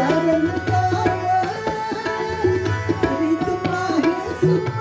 शरण पाए रित पाए सुख